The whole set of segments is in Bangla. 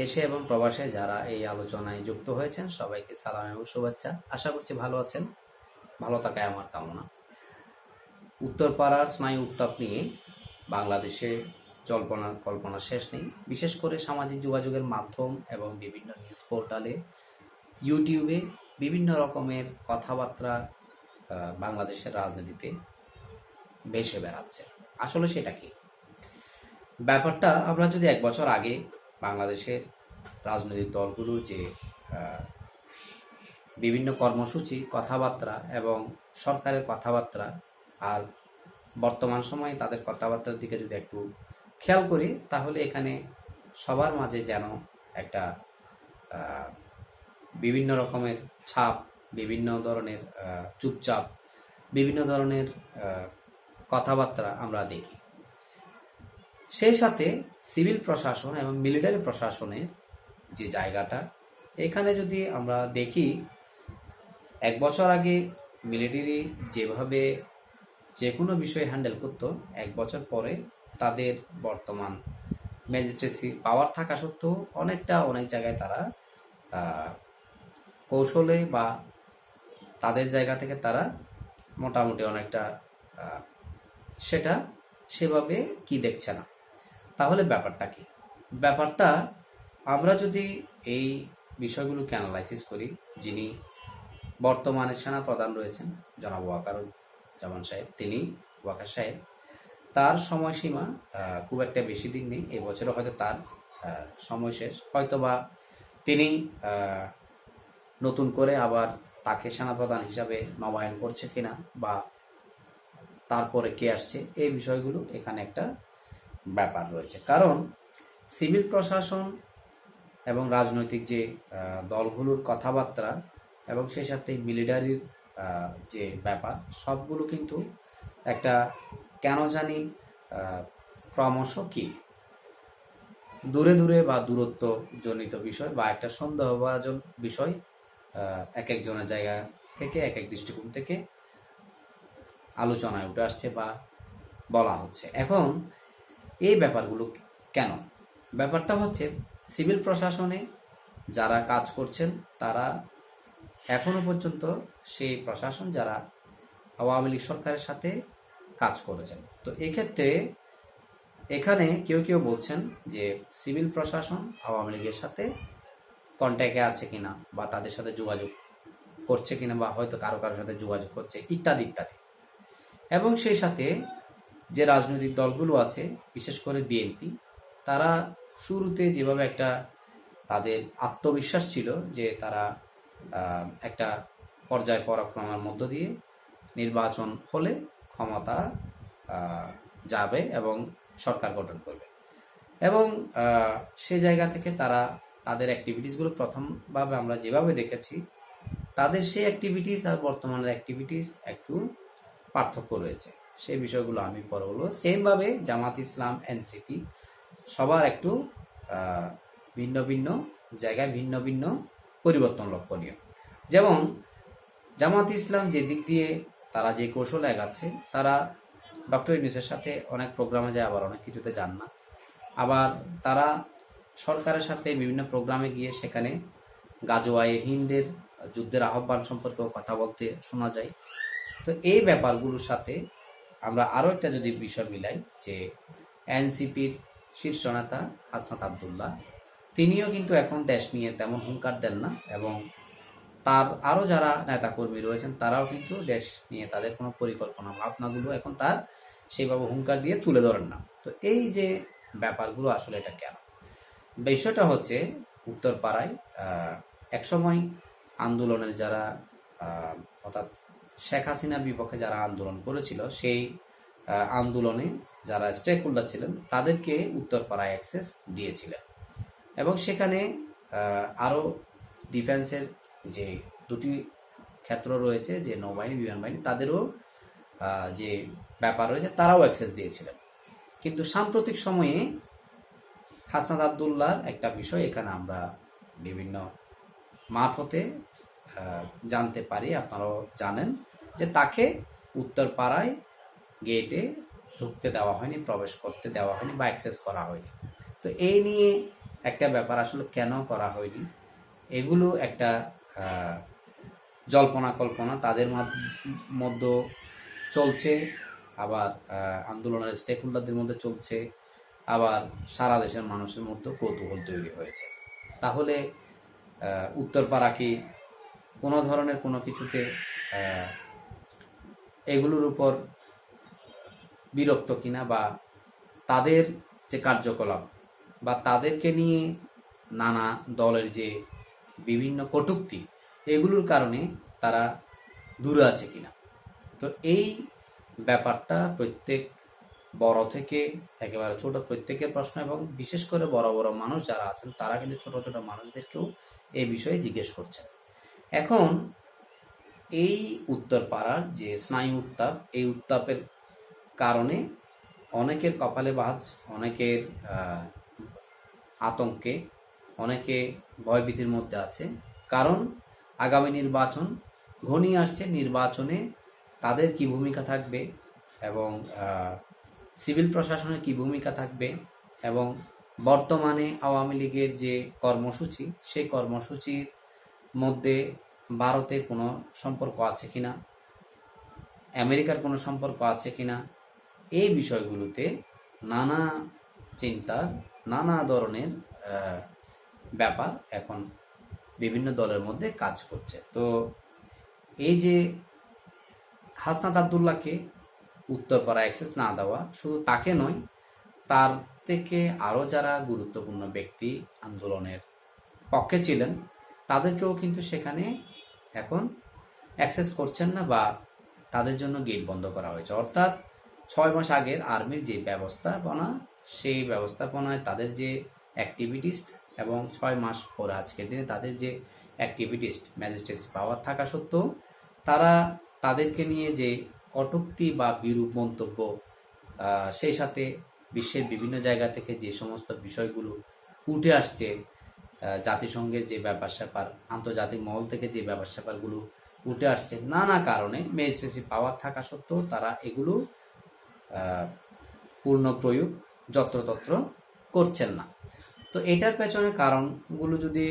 দেশে এবং প্রবাসে যারা এই আলোচনায় যুক্ত হয়েছেন, সবাইকে সালাম এবং শুভেচ্ছা। আশা করছি ভালো আছেন। ভালো থাকায় আমার কামনা। উত্তরপাড়ার স্নায়ু উত্তাপ নিয়ে বাংলাদেশে জল্পনা, কল্পনা শেষ নেই। বিশেষ করে সামাজিক যোগাযোগের মাধ্যম এবং বিভিন্ন নিউজ পোর্টালে ইউটিউবে বিভিন্ন রকমের কথাবার্তা বাংলাদেশের রাজনীতিতে ভেসে বেড়াচ্ছে। আসলে সেটা কি? ব্যাপারটা আমরা যদি এক বছর আগে বাংলাদেশের রাজনৈতিক দলগুলোর যে বিভিন্ন কর্মসূচি, কথাবার্তা এবং সরকারের কথাবার্তা আর বর্তমান সময়ে তাদের কথাবার্তার দিকে যদি একটু খেয়াল করি, তাহলে এখানে সবার মাঝে যেন একটা বিভিন্ন রকমের ছাপ, বিভিন্ন ধরনের চুপচাপ, বিভিন্ন ধরনের কথাবার্তা আমরা দেখি। সেই সাথে সিভিল প্রশাসন এবং মিলিটারি প্রশাসনের যে জায়গাটা, এখানে যদি আমরা দেখি, এক বছর আগে মিলিটারি যেভাবে যে কোনো বিষয়ে হ্যান্ডেল করতো, এক বছর পরে তাদের বর্তমান ম্যাজিস্ট্রেসি পাওয়ার থাকা সত্ত্বেও অনেকটা অনেক জায়গায় তারা কৌশলে বা তাদের জায়গা থেকে তারা মোটামুটি অনেকটা সেটা সেভাবে কি দেখছে না। তাহলে ব্যাপারটা কি? ব্যাপারটা আমরা যদি এই বিষয়গুলোকে অ্যানালাইসিস করি, যিনি বর্তমানে সেনা প্রধান রয়েছেন, জনাব ওয়াকারুল জামান সাহেব, তিনি, ওয়াকার সাহেব, তার সময়সীমা খুব একটা বেশি দিন নেই এবছরও হয়তো তার সময় শেষ। হয়তো বা তিনি নতুন করে আবার তাকে সেনাপ্রধান হিসাবে নবায়ন করছে কিনা বা তারপরে কে আসছে, এই বিষয়গুলো এখানে একটা ব্যাপার রয়েছে। কারণ সিভিল প্রশাসন এবং রাজনৈতিক যে দলগুলোর কথাবার্তা এবং সেই সাথে মিলিটারির যে ব্যাপার, সবগুলো কিন্তু একটা কেন জানি ক্রমশ কি দূরে দূরে বা দূরত্ব জনিত বিষয় বা একটা সন্দেহভাজন বিষয় এক একজনের জায়গা থেকে, এক এক দৃষ্টিকোণ থেকে আলোচনায় উঠে আসছে বা বলা হচ্ছে। এখন এই ব্যাপারগুলো কেন? ব্যাপারটা হচ্ছে সিভিল প্রশাসনে যারা কাজ করছেন, তারা এখনও পর্যন্ত সেই প্রশাসন যারা আওয়ামী লীগ সরকারের সাথে কাজ করেছেন। তো এক্ষেত্রে এখানে কেউ কেউ বলছেন যে সিভিল প্রশাসন আওয়ামী লীগের সাথে কন্ট্যাক্টে আছে কিনা বা তাদের সাথে যোগাযোগ করছে কিনা বা হয়তো কারও কারোর সাথে যোগাযোগ করছে, ইত্যাদি ইত্যাদি। এবং সেই সাথে যে রাজনৈতিক দলগুলো আছে, বিশেষ করে বিএনপি, তারা শুরুতে যেভাবে একটা তাদের আত্মবিশ্বাস ছিল যে তারা একটা পর্যায় পরাক্রমের মধ্য দিয়ে নির্বাচন হলে ক্ষমতা যাবে এবং সরকার গঠন করবে। এবং সে জায়গা থেকে তারা তাদের অ্যাক্টিভিটিসগুলো প্রথমভাবে আমরা যেভাবে দেখেছি, তাদের সেই অ্যাক্টিভিটিস আর বর্তমানের অ্যাক্টিভিটিস একটু পার্থক্য রয়েছে। সেই বিষয়গুলো আমি পরে বলব। সেমভাবে জামাত ইসলাম এনসিপি সবার একটু ভিন্ন ভিন্ন জায়গায় ভিন্ন ভিন্ন পরিবর্তন লক্ষণীয়। যেমন, জামাত ইসলাম যে দিক দিয়ে তারা যে কৌশলে এগাচ্ছে, তারা ডক্টর ইউনিসের সাথে অনেক প্রোগ্রামে যায়, আবার অনেক কিছুতে যান না। আবার তারা সরকারের সাথে বিভিন্ন প্রোগ্রামে গিয়ে সেখানে গাজোয়ায়ে হিন্দের যুদ্ধের আহ্বান সম্পর্কেও কথা বলতে শোনা যায়। তো এই ব্যাপারগুলোর সাথে আমরা আরও একটা যদি বিষয় মিলাই, যে এনসিপির শীর্ষ নেতা হাসনাত আবদুল্লাহ, তিনিও কিন্তু এখন দেশ নিয়ে তেমন হুঙ্কার দেন না এবং তার আরও যারা নেতাকর্মী রয়েছেন, তারাও কিন্তু দেশ নিয়ে তাদের কোনো পরিকল্পনা, ভাবনাগুলো এখন তার সেইভাবে হুঙ্কার দিয়ে তুলে ধরেন না। তো এই যে ব্যাপারগুলো আসলে এটা কেন? বিষয়টা হচ্ছে উত্তরপাড়ায় একসময় আন্দোলনের যারা অর্থাৎ শেখ হাসিনার বিপক্ষে যারা আন্দোলন করেছিল, সেই আন্দোলনে যারা স্টেক হোল্ডার ছিলেন, তাদেরকে উত্তরপাড়ায় অ্যাক্সেস দিয়েছিলেন। এবং সেখানে আরও ডিফেন্সের যে দুটি ক্ষেত্র রয়েছে, যে নৌবাহিনী, বিমান বাহিনী, তাদেরও যে ব্যাপার রয়েছে, তারাও অ্যাক্সেস দিয়েছিলেন। কিন্তু সাম্প্রতিক সময়ে হাসান আবদুল্লাহর একটা বিষয় এখানে আমরা বিভিন্ন মারফতে জানতে পারি, আপনারাও জানেন যে তাকে উত্তরপাড়ায় গেটে ঢুকতে দেওয়া হয়নি, প্রবেশ করতে দেওয়া হয়নি বা অ্যাক্সেস করা হয়নি। তো এই নিয়ে একটা ব্যাপার আসলে কেন করা হয়নি? এগুলো একটা জল্পনা কল্পনা। তাদের মাধ- মধ্যে চলছে, আবার আন্দোলনের স্টেক হোল্ডারদের মধ্যে চলছে, আবার সারা দেশের মানুষের মধ্যে কৌতূহল তৈরি হয়েছে। তাহলে উত্তরপাড়া কি কোনো ধরনের কোনো কিছুতে এগুলোর উপর বিরক্ত কিনা বা তাদের যে কার্যকলাপ বা তাদেরকে নিয়ে নানা দলের যে বিভিন্ন কটুক্তি, এগুলোর কারণে তারা দূরে আছে কিনা। তো এই ব্যাপারটা প্রত্যেক বড় থেকে, একেবারে ছোট প্রত্যেকের প্রশ্ন এবং বিশেষ করে বড় বড় মানুষ যারা আছেন, তারা কিন্তু ছোট ছোট মানুষদেরকেও এই বিষয়ে জিজ্ঞেস করছেন। এখন এই উত্তর পাড়ার যে স্নায়ু উত্তাপ, এই উত্তাপের কারণে অনেকের কপালে বাজ, অনেকের আতঙ্কে, অনেকে ভয়ভীতির মধ্যে আছে। কারণ আগামী নির্বাচন, ঘনিয়ে আসছে নির্বাচনে তাদের কি ভূমিকা থাকবে এবং সিভিল প্রশাসনের কি ভূমিকা থাকবে এবং বর্তমানে আওয়ামী লীগের যে কর্মসূচি, সেই কর্মসূচির মধ্যে ভারতের কোনো সম্পর্ক আছে কিনা? আমেরিকার কোনো সম্পর্ক আছে কিনা? এই বিষয়গুলোতে নানা চিন্তার নানা ধরনের ব্যাপার এখন বিভিন্ন দলের মধ্যে কাজ করছে। তো এই যে হাসনাত আবদুল্লাহকে উত্তরপাড়া অ্যাক্সেস না দেওয়া শুধু তাকে নয়, তার থেকে আরও যারা গুরুত্বপূর্ণ ব্যক্তি আন্দোলনের পক্ষে ছিলেন তাদেরকেও কিন্তু সেখানে এখন অ্যাক্সেস করছেন না বা তাদের জন্য গেট বন্ধ করা হয়েছে। অর্থাৎ ছয় মাস আগের আর্মির যে ব্যবস্থাপনা, সেই ব্যবস্থাপনায় তাদের যে অ্যাক্টিভিটিস্ট এবং ছয় মাস পরে আজকের দিনে তাদের যে অ্যাক্টিভিটিস্ট ম্যাজিস্ট্রেসি পাওয়ার থাকা সত্ত্বেও তারা তাদেরকে নিয়ে যে কটুক্তি বা বিরূপ মন্তব্য সেই সাথে বিশ্বের বিভিন্ন জায়গা থেকে যে সমস্ত বিষয়গুলো উঠে আসছে জাতিসংঘের যে ব্যাপার স্যাপার আন্তর্জাতিক মহল থেকে যে ব্যাপার স্যাপারগুলো উঠে আসছে নানা কারণে ম্যাজিস্ট্রেসি পাওয়ার থাকা সত্ত্বেও তারা এগুলো পূর্ণ প্রয়োগ, যত্রতত্র করছেন না। তো এটার পেছনে কারণগুলো যদি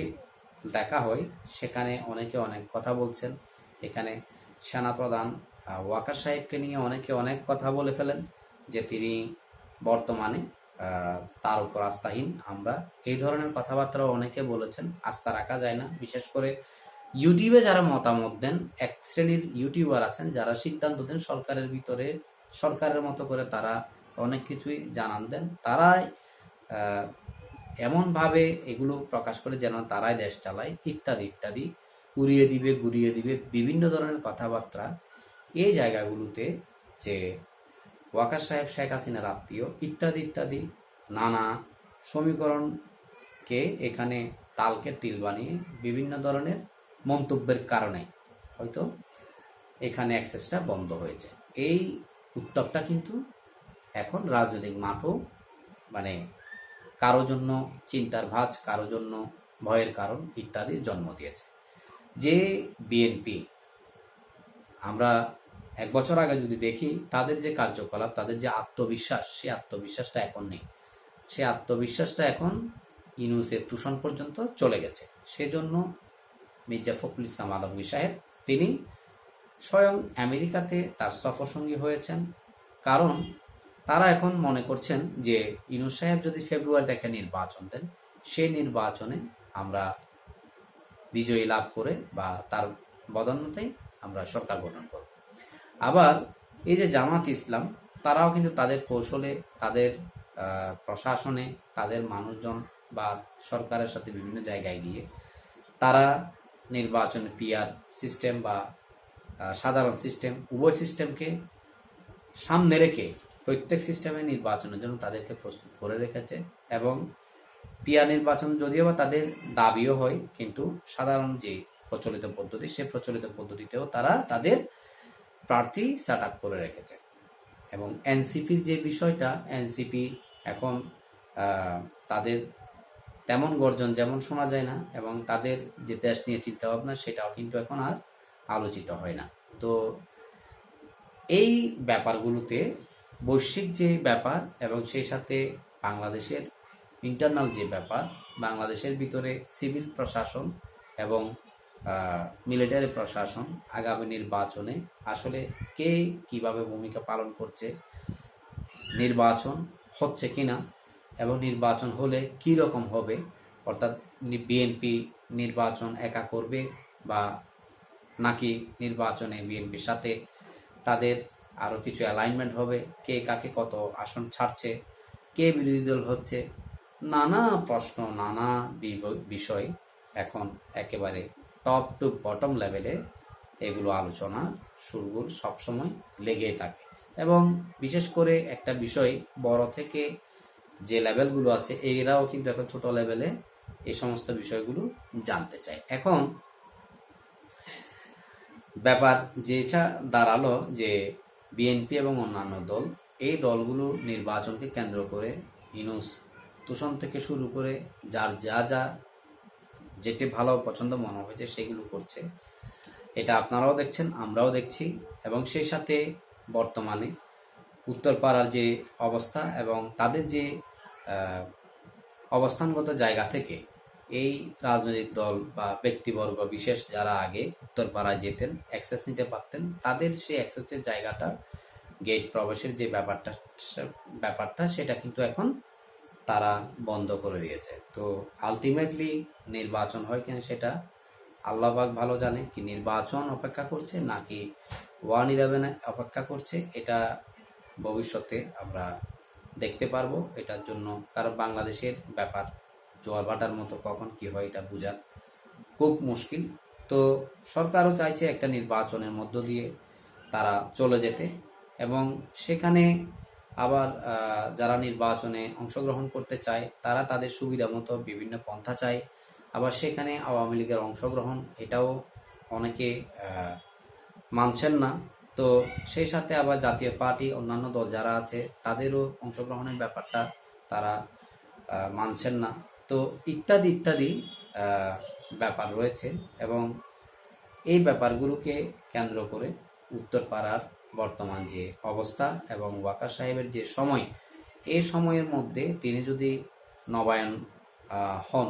দেখা হয়, সেখানে অনেকে অনেক কথা বলছেন। এখানে সেনাপ্রধান ওয়াকার সাহেবকে নিয়ে অনেকে অনেক কথা বলে ফেলেন যে তিনি বর্তমানে তার উপর আস্থাহীন আমরা। এই ধরনের কথাবার্তা অনেকে বলেছেন, আস্থা রাখা যায় না। বিশেষ করে ইউটিউবে যারা মতামত দেন, এক শ্রেণির ইউটিউবার আছেন, যারা সিদ্ধান্ত দেন সরকারের ভিতরে, সরকারের মতো করে তারা অনেক কিছুই জানান দেন। তারাই এমনভাবে এগুলো প্রকাশ করে যেন তারাই দেশ চালায়, ইত্যাদি ইত্যাদি। উড়িয়ে দিবে, গুড়িয়ে দিবে, বিভিন্ন ধরনের কথাবার্তা। এই জায়গাগুলোতে যে ওয়াকার সাহেব, শেখ হাসিনার আত্মীয়, ইত্যাদি ইত্যাদি। নানা সমীকরণকে এখানে তালকে তিল বানিয়ে বিভিন্ন ধরনের মন্তব্যের কারণে হয়তো এখানে অ্যাক্সেসটা বন্ধ হয়েছে। এই উত্তপটা কিন্তু এখন রাজনৈতিক মাঠও মানে কারও জন্য চিন্তার ভাঁজ, কারও জন্য ভয়ের কারণ ইত্যাদি জন্ম দিয়েছে। যে বিএনপি, আমরা এক বছর আগে যদি দেখি, তাদের যে কার্যকলাপ, তাদের যে আত্মবিশ্বাস, সেই আত্মবিশ্বাসটা এখন নেই। সেই আত্মবিশ্বাসটা এখন ইনুসের তুষণ পর্যন্ত চলে গেছে। সেজন্য মির্জা ফখরুল ইসলাম আলমগীর সাহেব, তিনি স্বয়ং আমেরিকাতে তার সফরসঙ্গী হয়েছেন। কারণ তারা এখন মনে করছেন যে ইনুস সাহেব যদি ফেব্রুয়ারিতে একটা নির্বাচন দেন সেই নির্বাচনে আমরা বিজয়ী লাভ করে বা তার বদন্যতেই আমরা সরকার গঠন করব। আবার এই যে জামাত ইসলাম, তারাও কিন্তু তাদের কৌশলে, তাদের প্রশাসনে তাদের মানুষজন বা সরকারের সাথে বিভিন্ন জায়গায় গিয়ে তারা নির্বাচন পিয়ার সিস্টেম বা সাধারণ সিস্টেম উভয় সিস্টেমকে সামনে রেখে প্রত্যেক সিস্টেমে নির্বাচনের জন্য তাদেরকে প্রস্তুত করে রেখেছে এবং পিআর নির্বাচন যদিও বা তাদের দাবিও হয়, কিন্তু সাধারণ যে প্রচলিত পদ্ধতি, সে প্রচলিত পদ্ধতিতেও তারা তাদের প্রার্থী সেট আপ করে রেখেছে। এবং এনসিপির যে বিষয়টা এনসিপি এখন তাদের তেমন গর্জন যেমন শোনা যায় না এবং তাদের যে দেশ নিয়ে চিন্তা ভাবনা সেটাও কিন্তু এখন আর আলোচিত হয় না। তো এই ব্যাপারগুলোতে বৈশ্বিক যে ব্যাপার এবং সেই সাথে বাংলাদেশের ইন্টারনাল যে ব্যাপার, বাংলাদেশের ভিতরে সিভিল প্রশাসন এবং মিলিটারি প্রশাসন আগামী নির্বাচনে আসলে কে কীভাবে ভূমিকা পালন করছে, নির্বাচন হচ্ছে কিনা এবং নির্বাচন হলে কি রকম হবে, অর্থাৎ বিএনপি নির্বাচন একা করবে বা নাকি নির্বাচনে বিএনপির সাথে তাদের আরও কিছু অ্যালাইনমেন্ট হবে, কে কাকে কত আসন ছাড়ছে, কে বিরোধী দল হচ্ছে, নানা প্রশ্ন, নানা বিষয় এখন একেবারে টপ টু বটম লেভেলে এগুলো আলোচনা সুরগুল সবসময় লেগেই থাকে। এবং বিশেষ করে একটা বিষয়, বড় থেকে যে লেভেলগুলো আছে, এরাও কিন্তু এখন ছোট লেভেলে এই সমস্ত বিষয়গুলো জানতে চায়। এখন, ব্যাপার যেটা দাঁড়াল যে বিএনপি এবং অন্যান্য দল, এই দলগুলো নির্বাচনকে কেন্দ্র করে ইনুস তুষণ থেকে শুরু করে যার যা যা যেটি ভালো পছন্দ মনে হয়েছে সেগুলো করছে। এটা আপনারাও দেখছেন, আমরাও দেখছি এবং সেই সাথে বর্তমানে উত্তরপাড়ার যে অবস্থা এবং তাদের যে অবস্থানগত জায়গা থেকে এই রাজনৈতিক দল বা ব্যক্তিবর্গ, বিশেষ যারা আগে উত্তরপাড়ায় যেতেন অ্যাক্সেস নিতে পারতেন, তাদের সেই অ্যাক্সেসের জায়গাটা গেট প্রবেশের যে ব্যাপারটা ব্যাপারটা সেটা কিন্তু এখন তারা বন্ধ করে দিয়েছে। তো আলটিমেটলি নির্বাচন হয় কিনা সেটা আল্লাহবাক ভালো জানে কি নির্বাচন অপেক্ষা করছে নাকি ওয়ান ইলেভেনে অপেক্ষা করছে, এটা ভবিষ্যতে আমরা দেখতে পারব। এটার জন্য কারণ বাংলাদেশের ব্যাপার, জোয়ার ভাটার মতো কখন কি হয় এটা বোঝা খুব মুশকিল। তো সরকারও চাইছে একটা নির্বাচনের মধ্য দিয়ে তারা চলে যেতে এবং সেখানে আবার যারা নির্বাচনে অংশগ্রহণ করতে চায়, তারা তাদের সুবিধা মতো বিভিন্ন পন্থা চায়। আবার সেখানে আওয়ামী লীগের অংশগ্রহণ, এটাও অনেকে মানছেন না। তো সেই সাথে আবার জাতীয় পার্টি, অন্যান্য দল যারা আছে, তাদেরও অংশগ্রহণের ব্যাপারটা তারা মানছেন না। তো ইত্যাদি ইত্যাদি ব্যাপার রয়েছে এবং এই ব্যাপারগুলোকে কেন্দ্র করে উত্তরপাড়ার বর্তমান যে অবস্থা এবং ওয়াকা সাহেবের যে সময়, এই সময়ের মধ্যে তিনি যদি নবায়ন হন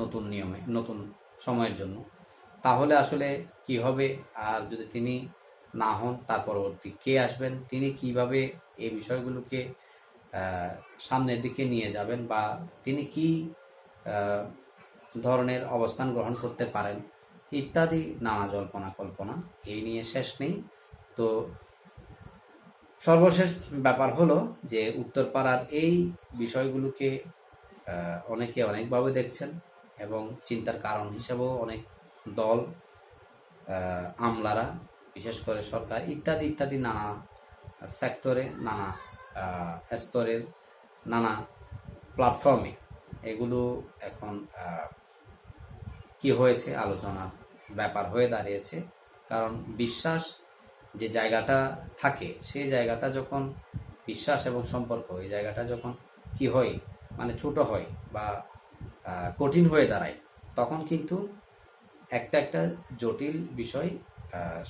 নতুন নিয়মে, নতুন সময়ের জন্য, তাহলে আসলে কি হবে? আর যদি তিনি না হন, তার পরবর্তী কে আসবেন? তিনি কীভাবে এই বিষয়গুলোকে সামনের দিকে নিয়ে যাবেন বা তিনি কি ধরনের অবস্থান গ্রহণ করতে পারেন? ইত্যাদি নানা জল্পনা কল্পনা। এই নিয়ে শেষ নেই। তো সর্বশেষ ব্যাপার হলো যে উত্তরপাড়ার এই বিষয়গুলোকে অনেকে অনেকভাবে দেখছেন এবং চিন্তার কারণ হিসাবেও অনেক দল আমলারা, বিশেষ করে সরকার ইত্যাদি ইত্যাদি নানা সেক্টরে, নানা স্তরের নানা প্ল্যাটফর্মে এগুলো এখন কি হয়েছে আলোচনার ব্যাপার হয়ে দাঁড়িয়েছে। কারণ বিশ্বাস যে জায়গাটা থাকে, সেই জায়গাটা যখন বিশ্বাস এবং সম্পর্ক, এই জায়গাটা যখন কি হয় মানে ছোট হয় বা কঠিন হয়ে দাঁড়ায়, তখন কিন্তু একটা একটা জটিল বিষয়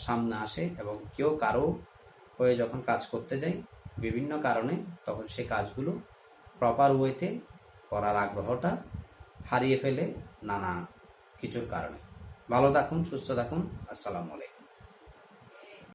সামনে আসে এবং কেউ কারও হয়ে যখন কাজ করতে যায়, বিভিন্ন কারণে তখন সে কাজগুলো প্রপার ওয়েতে করার আগ্রহটা হারিয়ে ফেলে নানা কিছুর কারণে। ভালো থাকুন, সুস্থ থাকুন, আসসালামু আলাইকুম।